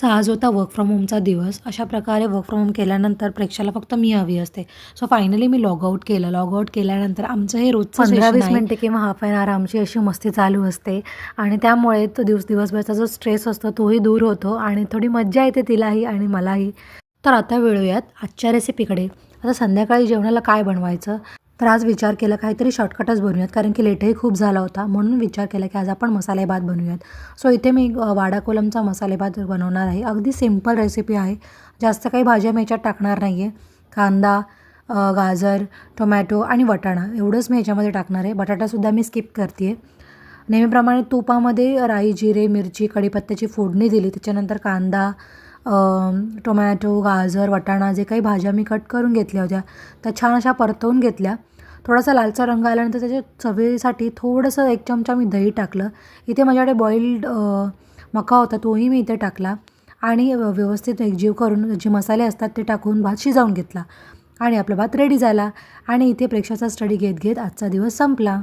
So आज होता work from होमचा दिवस. अशा प्रकारे वर्क फ्रॉम होम केल्यानंतर प्रेक्षाला फक्त मी हवी असते. सो फायनली मी लॉग आउट केलं. लॉग आउट केल्यानंतर आमचं हे रोजचं पंधरा वीस. मिनटे किंवा हाफ एन आवर आमची अशी मस्ती चालू असते. आणि त्यामुळे तो दिवस दिवसभराचा जो स्ट्रेस असतो तोही दूर होतो आणि थोडी मज्जा येते तिलाही आणि मलाही. तर आता वेळूयात आजच्या रेसिपीकडे आता संध्याकाळी जेवणाला काय बनवायचं? तर आज विचार केला काहीतरी शॉर्टकटच बनवूयात कारण की लेटही खूप झाला होता. म्हणून विचार केला की आज आपण मसालेभात बनवूयात. सो इथे मी वाडाकोलमचा वाडा कोलमचा बनवणार आहे. अगदी सिंपल रेसिपी आहे. जास्त काही भाज्या मी याच्यात टाकणार नाही आहे कांदा गाजर टोमॅटो आणि वटाणा. एवढंच मी याच्यामध्ये टाकणार आहे. बटाटासुद्धा मी स्किप करते आहे नेहमीप्रमाणे तुपामध्ये राई जिरे मिरची कढीपत्त्याची फोडणी दिली. त्याच्यानंतर कांदा टोमॅटो गाजर वटाणा जे काही भाज्या मी कट करून घेतल्या होत्या त्या छान अशा परतवून घेतल्या. थोडासा लालचा रंग आल्यानंतर त्याच्या चवीसाठी थोडंसं एक चमचा मी दही टाकलं. इथे माझ्याकडे बॉईल्ड मका होता तोही मी इथे टाकला. आणि व्यवस्थित एकजीव करून जे मसाले असतात ते टाकून भात शिजावून घेतला. आणि आपला भात रेडी झाला. आणि इथे प्रेक्षाचा स्टडी घेत घेत आजचा दिवस संपला.